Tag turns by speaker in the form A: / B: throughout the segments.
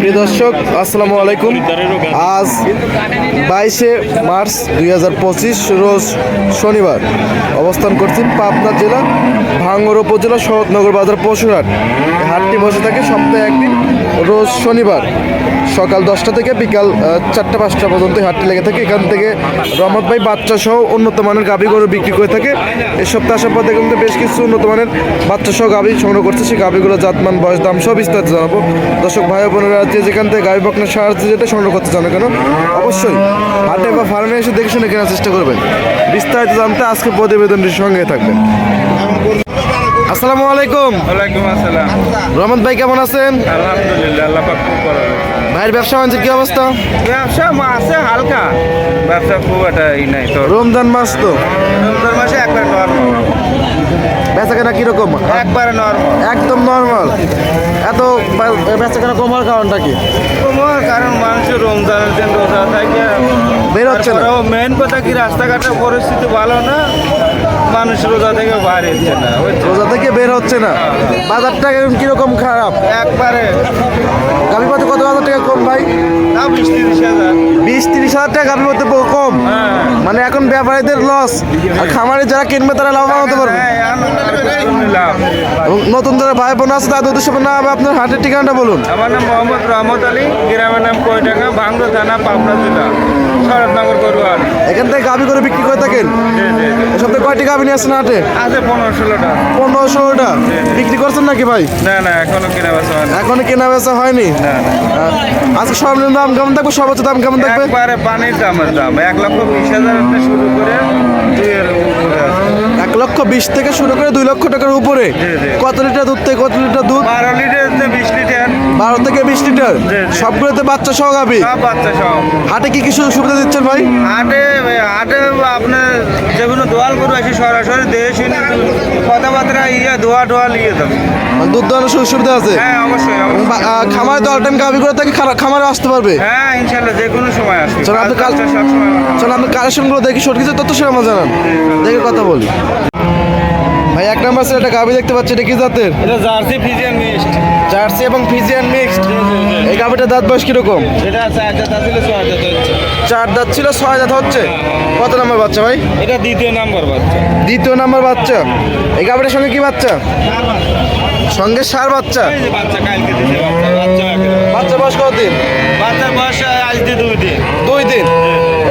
A: প্রিয় দর্শক, আসসালামু আলাইকুম। আজ বাইশে মার্চ দুই হাজার পঁচিশ, রোজ শনিবার। অবস্থান করছেন পাবনা জেলা, ভাঙ্গর উপজেলা, শরৎনগর বাজার, পশুরহাট। হাটটি বসে থাকে সপ্তাহে একদিন, রোজ শনিবার। সকাল দশটা থেকে বিকাল চারটা পাঁচটা পর্যন্ত হাটটি লেগে থাকে। এখান থেকে রহমত ভাই বাচ্চা সহ উন্নত মানের গাভী গরু বিক্রি করে থাকে। এই সপ্তাহ আসার পর দেখুন বেশ কিছু উন্নত মানের বাচ্চা সহ গাভী সংগ্রহ করছে। সেই গাভীগুলো জাতমান বয়স দাম সব বিস্তারিত জানাব। দর্শক ভাই বোনেরা যে যেখান থেকে গাভী বকনার সাহায্যে যেটা সংগ্রহ করতে জানো কেন? অবশ্যই হাটে বা ফার্মে এসে দেখে শুনে কেনার চেষ্টা করবেন। বিস্তারিত জানতে আজকে প্রতিবেদনটির সঙ্গে থাকবেন। আসসালামু আলাইকুম।
B: ওয়ালাইকুম আসসালাম।
A: রহমত ভাই কেমন আছেন?
B: আলহামদুলিল্লাহ আল্লাহ পাক
A: ভাইয়ের ব্যবসা বাণিজ্যের কি অবস্থা?
B: ব্যবসা আছে হালকা। ব্যবসা খুব একটা ই নাই তো
A: রমজান মাস তো।
B: রমজান মাসে একবার নর্মাল
A: বেচা কেনা কীরকম?
B: একবারে নর্মাল
A: একদম নর্মাল এত বেচা কেনা কমার কারণটা কি?
B: তোমার কারণ মানুষের রমজানের দিন রোজা থাকে।
A: বের হচ্ছে না।
B: মেন কথা কি রাস্তাঘাটের পরিস্থিতি ভালো না? মানুষ রোজা থেকে বাইরে হচ্ছে না?
A: রোজা থেকে বের হচ্ছে না। বাজারটা এখন কীরকম খারাপ?
B: একবারে।
A: গাভি কত হাজার টাকা কম ভাই?
B: বিশ তিরিশ হাজার।
A: বিশ তিরিশ হাজার টাকা গাভি কম।
B: হ্যাঁ।
A: মানে এখন ব্যাপারীদের লস আর খামারে যারা কিনবে তারা লাভবান হতে পারবে
B: হ্যাঁ, এখন লাভ।
A: এবং নতুন ধরে ভাই বোন আছে তাদের উদ্দেশ্যে না আপনার হাটের ঠিকানাটা বলুন।
B: আমার নাম মোহাম্মদ রহমত আলী গ্রামের নাম কৈটাকা ভাঙ্গো থানা পাবনা জেলা শরৎনগর গরুয়ার
A: এখান থেকে গাভি করে বিক্রি করে থাকেন। সপ্তাহে কয়টি গাভি নিয়ে আসছেন হাটে?
B: আছে পনেরো ষোলোটা।
A: পনেরো ষোলোটা। বিক্রি করছেন নাকি ভাই?
B: না না এখনও কেনা বেচা হয় না
A: এখনও কেনা বেচা হয়নি?
B: না,
A: আজকে সর্বনিম্ন দাম কেমন থাকবে? সর্বোচ্চ দাম কেমন থাকবে?
B: একবারে পানির দামের দাম। এক লক্ষ বিশ হাজার শুরু করে আছে।
A: এক লক্ষ বিশ থেকে শুরু করে দুই লক্ষ টাকার উপরে। কত লিটার দুধ থেকে কত লিটার দুধ
B: বারো থেকে বিশ লিটার।
A: সবগুলোতে বাচ্চা সহ গাবি?
B: বাচ্চা
A: হাটে কি কি সুবিধা দিচ্ছেন ভাই?
B: হাটে হাটে আপনার যে কোনো দোয়াল গরু আছে সরাসরি দেশ কথাবার্তা ইয়ে দোয়া টোয়াল ইয়ে দেবে
A: মানে দুধ দোয়ানোর সুযোগ সুবিধা আছে?
B: হ্যাঁ অবশ্যই
A: খামারে তো অল টাইম গাবি করে থাকে খামারে আসতে পারবে?
B: হ্যাঁ ইনশাল্লাহ যে কোনো সময় আসবে।
A: চলো, আপনি কাল- চলো আপনি কালেকশনগুলো দেখি সঠিক তথ্য সেটা আমার জানান দেখে কথা বলি। ভাই এক নাম্বার আছে একটা গাবি দেখতে পাচ্ছি এটা কি জাতের?
B: এটা জার্সি ফিজিয়ান মিক্সড।
A: জার্সি এবং ফিজিয়ান মিক্সড। এই গাবিটার দাঁত বয়স কীরকম?
B: এটা চার জাত ছিল ছয় জাত হচ্ছে।
A: চার দাঁত ছিল ছয় দাঁত হচ্ছে? কত নাম্বার বাচ্চা ভাই?
B: এটা দ্বিতীয় নাম্বার বাচ্চা।
A: দ্বিতীয় নাম্বার বাচ্চা। এই গাবিটার সঙ্গে কি বাচ্চা? সঙ্গে সার বাচ্চা?
B: বাচ্চা কালকে বাচ্চা বাচ্চা।
A: বাচ্চা বয়স কতদিন?
B: বাচ্চার বয়স আজ দিয়ে দুই দিন।
A: দুই দিন?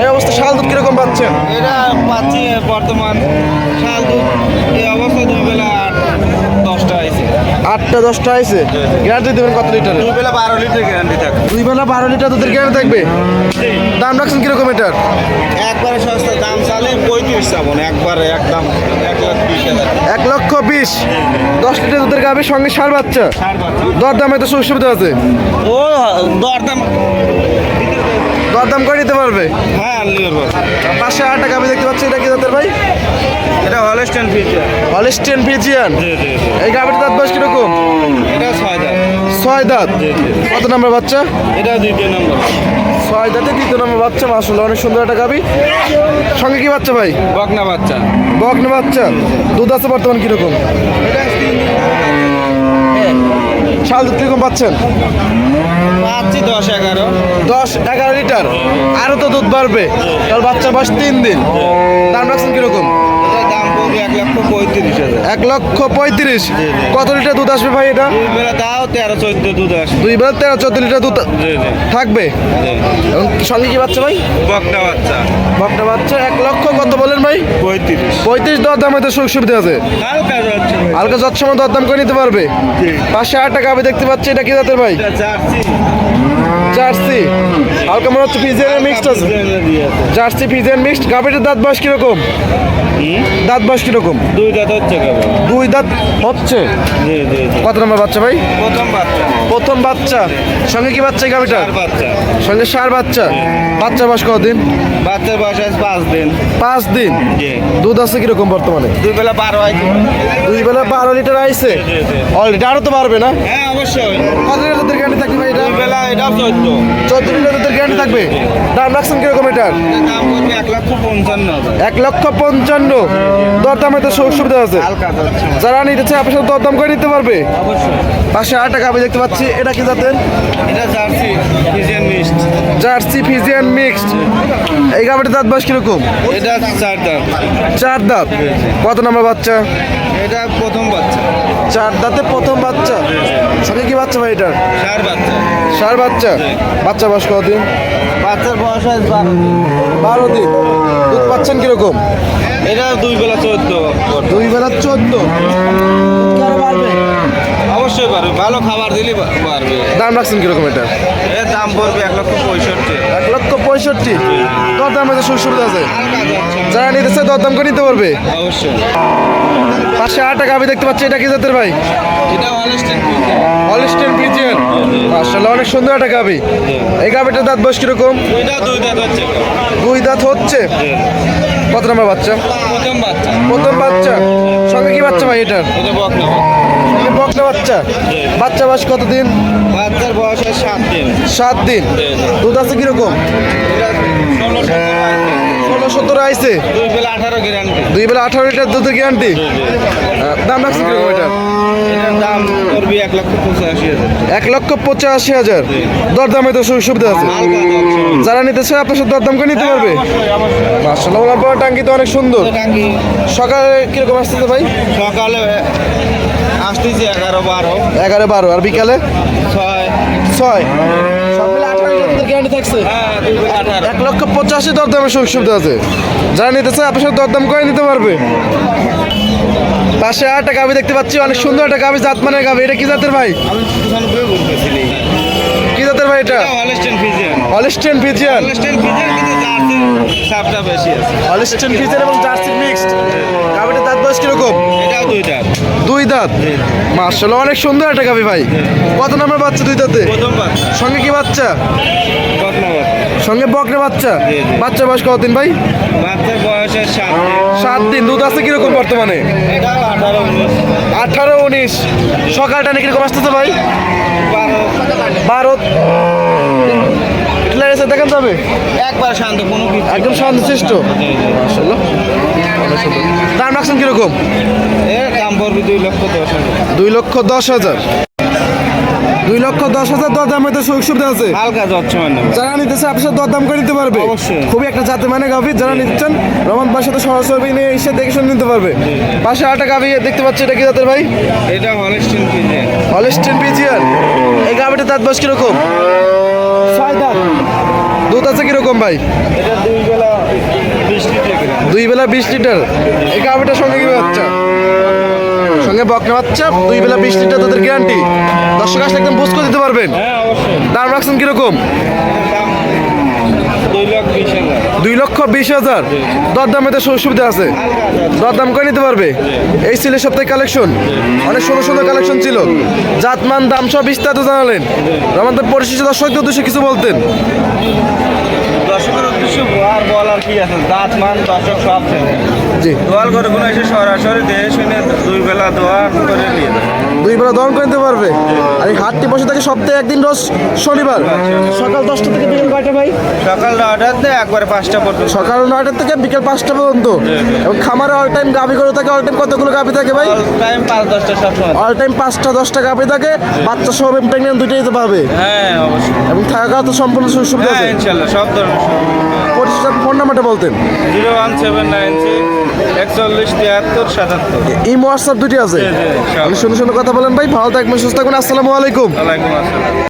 A: এই অবস্থা শাল দুধ কীরকম পাচ্ছেন?
B: এটা পাচ্ছি বর্তমান শাল দুধ। এই অবস্থা দুই বেলা আট দশটা আইছে
A: আটটা দশটা আইছে। গ্যারান্টি দেবেন কত লিটার
B: দুই বেলা বারো লিটার গ্যারান্টি থাকে
A: দুই বেলা বারো লিটার দুধের গ্যারান্টি থাকবে? দাম রাখছেন কীরকম এটার?
B: একবারে সস্তা দাম চালে পঁয়ত্রিশ চাবন একবারে এক লাখ বিশ হাজার।
A: এক লক্ষ বিশ। দশ লিটার দুধের গাভীর সঙ্গে সার বাচ্চা। দর দামে তো সুযোগ সুবিধা আছে।
B: ও দরদাম
A: দর দাম করে নিতে পারবে?
B: হ্যাঁ আনলিওর
A: পাশে আটটা গাভী দেখতে পাচ্ছি এটা কি জাতের ভাই?
B: হলস্টেন
A: ফিজিয়ান
B: জি জি
A: এই গাভীর দাঁত বয়স কীরকম?
B: এটা ছয় দাম
A: ছয় দাঁত? কত নাম্বার বাচ্চা?
B: এটা দ্বিতীয় নম্বর।
A: ছয় দাঁতে দ্বিতীয় নম্বর বাচ্চা মাসাল্লাহ অনেক সুন্দর একটা গাভী। সঙ্গে কি বাচ্চা ভাই?
B: বকনা বাচ্চা।
A: বকনা বাচ্চা। দুধ আছে বর্তমান কীরকম? শাল দুধ কীরকম পাচ্ছেন?
B: পাচ্ছি দশ এগারো।
A: দশ এগারো লিটার। আরও তো দুধ বাড়বে। তাহলে বাচ্চার বয়স তিন দিন। দাম রাখছেন কীরকম?
B: দাম পড়বে এক লক্ষ পঁয়ত্রিশ হাজার।
A: এক লক্ষ পঁয়ত্রিশ। কত লিটার দুধ আসবে ভাই এটা?
B: দুই বেলা তাও তেরো চোদ্দ দুধ আসবে।
A: দুই বেলা তেরো চোদ্দ লিটার দুধ থাকবে। এবং সঙ্গে কি বাচ্চা ভাই?
B: বকনা বাচ্চা।
A: বকনা বাচ্চা এক লক্ষ কত বলেন ভাই?
B: পঁয়ত্রিশ।
A: পঁয়ত্রিশ দর দামে সুযোগ সুবিধা আছে।
B: হালকা
A: হালকা যৎসময় দর দাম করে নিতে পারবে। পাঁচশো আট টাকা আমি দেখতে পাচ্ছি এটা কি জাতের ভাই?
B: জার্সি।
A: হালকা মনে হচ্ছে পিজিয়ান মিক্সড আছে। জার্সি পিজিয়ান মিক্সড গাভীটার দাঁত বয়স কীরকম? দাঁত বয়স কীরকম?
B: দুই দাঁত হচ্ছে
A: দুই দাঁত হচ্ছে? কত নম্বর বাচ্চা ভাই?
B: প্রথম বাচ্চা।
A: প্রথম বাচ্চা। সঙ্গে কি বাচ্চা
B: বাচ্চা।
A: সঙ্গে সার বাচ্চা। বাচ্চা বয়স কদিন
B: বাচ্চার বয়স আছে পাঁচ দিন।
A: পাঁচ দিন? দুধ আছে কীরকম বর্তমানে?
B: দুই বেলা বারো হয়
A: দুই বেলা বারো লিটার আইছে। অলরেডি আরও তো পারবে না?
B: হ্যাঁ অবশ্যই।
A: কত লিটার দুধের গ্যারান্টি থাকবে ভাই এটা?
B: দুই বেলা এটাও চোদ্দ।
A: চোদ্দ থাকবে? দাম রাখছেন কীরকম এটার
B: এক লক্ষ পঞ্চান্ন।
A: দরদামে তো সুযোগ সুবিধা আছে। যারা নিতে চায় আপনার সাথে দরদাম করে নিতে পারবে। পাশে আট টাকা আমি দেখতে পাচ্ছি। এটা কি জাতের?
B: Jersey Friesian
A: mixed. এই গাবিটা দাঁত বয়স কীরকম?
B: এটা চার দাম
A: চার দাঁত। কত নম্বর বাচ্চা?
B: এটা প্রথম বাচ্চা।
A: চার দাঁতে প্রথম বাচ্চা। সাথে কি বাচ্চা ভাই এটার?
B: চার বাচ্চা।
A: সার বাচ্চা? বাচ্চা বয়স কতদিন?
B: বাচ্চার বয়স হয় বারো
A: বারো দিন। দুধ পাচ্ছেন কীরকম?
B: এটা দুই বেলা চোদ্দ।
A: দুই বেলা চোদ্দ।
B: অবশ্যই পারবে। ভালো খাবার দিলে পারবে।
A: দাম রাখছেন কীরকম এটা?
B: এর দাম পড়বে এক লক্ষ পঁয়ষট্টি।
A: এক লক্ষ পঁয়ষট্টি? দর দাম আছে সুযোগ সুবিধা আছে? যারা নিতে চায় দর দাম করে নিতে পারবে?
B: অবশ্যই।
A: পাশে আট টাকা আমি দেখতে পাচ্ছি এটা কি জাতের ভাই?
B: এটা
A: অনেক সুন্দর একটা গাবি। এই গাবিটার দাঁত বয়স কীরকম?
B: দুই দাঁত হচ্ছে।
A: দুই দাঁত হচ্ছে? কত নম্বর বাচ্চা?
B: প্রথম বাচ্চা।
A: প্রথম বাচ্চা। সঙ্গে কি বাচ্চা ভাই এটার? বাচ্চা? বাচ্চা বয়স কতদিন?
B: বাচ্চার বয়স হয় সাত দিন।
A: সাত দিন? দুধ আছে কীরকম?
B: ষোলো সতেরো দুই বেলা আঠারো গ্যারান্টি
A: দুই বেলা আঠারো লিটার দুধের গ্যারান্টি দাম রাখছে কীরকম এটা?
B: দাম করবি এক লক্ষ পঁচাশি হাজার।
A: এক লক্ষ পঁচাশি হাজার। দরদামে তো সুবিধা আছে। যারা নিতে চায় আপনার সাথে দরদাম করে নিতে পারবে।
B: অবশ্যই অবশ্যই।
A: মার্শাল্লাহ টাঙ্কি তো অনেক সুন্দর। সকালে কীরকম আসতেছে ভাই?
B: সকালে আসতেছি এগারো বারো।
A: এগারো বারো আর বিকালে?
B: ছয়।
A: ছয়।
B: হ্যাঁ
A: এক লক্ষ পঁচাশি সুযোগ সুবিধা আছে। যারা নিতে চায় আপনার সাথে দরদাম করে নিতে পারবে। পাশে একটা গাভি দেখতে পাচ্ছি অনেক সুন্দর একটা গাভি জাত মানের গাভি। এটা কি জাতের ভাই? এটা?
B: Holstein Friesian
A: Holstein Friesian
B: Holstein Friesian কিন্তু জার্সির সাপটা বেশি আছে।
A: হলিস্টেন ফিজিয়ান এবং জার্সি মিক্সড দাঁত বয়স কীরকম?
B: এটাও দাঁত।
A: দুই দাঁত? মার্শাল অনেক সুন্দর একটা গাভি ভাই। কত নম্বর বাচ্চা দুই দাঁতে?
B: প্রথম বাচ্চা।
A: সঙ্গে কি বাচ্চা? সঙ্গে বকরে বাচ্চা। বাচ্চা বয়স কতদিন ভাই?
B: বাচ্চার বয়স সাত দিন।
A: দুধ আছে কীরকম বর্তমানে?
B: আঠারো উনিশ।
A: সকালটা নাকি কীরকম আসতেছে ভাই?
B: বারো।
A: দেখেন যাবে
B: একবার শান্ত কোনো
A: একদম অনেক দাম রাখছেন কীরকম?
B: এর দাম পড়বে দুই লক্ষ দশ হাজার।
A: দুই লক্ষ দশ হাজার। দুই লক্ষ দশ হাজার দর দামে সুযোগ সুবিধা আছে।
B: হালকা মানে
A: যারা নিতেছে আপনার সাথে দরদাম করে নিতে পারবে।
B: অবশ্যই।
A: খুবই একটা জাতে মানে গাভি যারা নিচ্ছেন রহমান ভাইয়ের সাথে সরাসরি নিয়ে এসে দেখে শুনে নিতে পারবে। পাশে আটা গাভি দেখতে পাচ্ছি এটা কি জাতের ভাই?
B: এটা হলস্টেন ফিজিয়ান
A: হলিস্টিন পিজিয়ান এই গাভিটার দাঁত বয়স কীরকম? ছয় দাঁত। দুধ আছে কীরকম ভাই?
B: এটা দুই বেলা বিশ লিটার
A: দুই বেলা বিশ লিটার। এই গাভিটার সঙ্গে কি বাচ্চা? সঙ্গে বকনা বাচ্চা দুই বেলা বিশ লিটার তাদের গ্যারান্টি দর্শক আসলে একদম বুঝ করে দিতে পারবেন।
B: হ্যাঁ
A: দাম রাখছেন কীরকম?
B: দুই লক্ষ বিশ হাজার।
A: দরদামে তো সুযোগ সুবিধা আছে। দরদাম করে নিতে পারবে। এই ছিল সপ্তাহে কালেকশন অনেক সুন্দর সুন্দর কালেকশন ছিল। জাতমান দাম সব বিস্তারিত জানালেন। আমাদের পরিশেষে দর্শকদের উদ্দেশ্যে কিছু বলতেন।
B: দর্শকের উদ্দেশ্য আর বলার কি আছে? দাঁত মান দর্শক সব দোয়াল করে কোনো এসে সরাসরি দেহে শুনে দুই বেলা দোয়া করে নিয়ে।
A: দুই বেলা দহন করে নিতে পারবে। আর এই হাটটি বসে থাকে সপ্তাহে একদিন রোজ শনিবার। সকাল দশটা থেকে বিকেল কয়টা ভাই?
B: সকাল নটাতে একবারে পাঁচটা পর্যন্ত।
A: সকাল নয়টা থেকে বিকেল পাঁচটা পর্যন্ত। এবং খামারে অল টাইম গাভি করে থাকে অল টাইম কতগুলো গাভি থাকে ভাই?
B: টাইম পাঁচ দশটা সব
A: অল টাইম পাঁচটা দশটা গাভি থাকে। বাচ্চা সহ প্রেগনেন্ট দুইটাই তো পাবে।
B: হ্যাঁ অবশ্যই।
A: এবং থাকা তো সম্পূর্ণ সুযোগ সুবিধা
B: হ্যাঁ
A: আছে।
B: ইনশাল্লাহ সব ধরনের
A: পরিশেষে ফোন নাম্বারটা বলতেন।
B: Zero one seven nine six একচল্লিশ তিয়াত্তর সাতাত্তর।
A: এই হোয়াটসঅ্যাপ দুটি আছে।
B: জি,
A: সুন্দর সুন্দর কথা বলেন ভাই ভালো থাকবেন সুস্থ থাকবেন। আসসালামু আলাইকুম।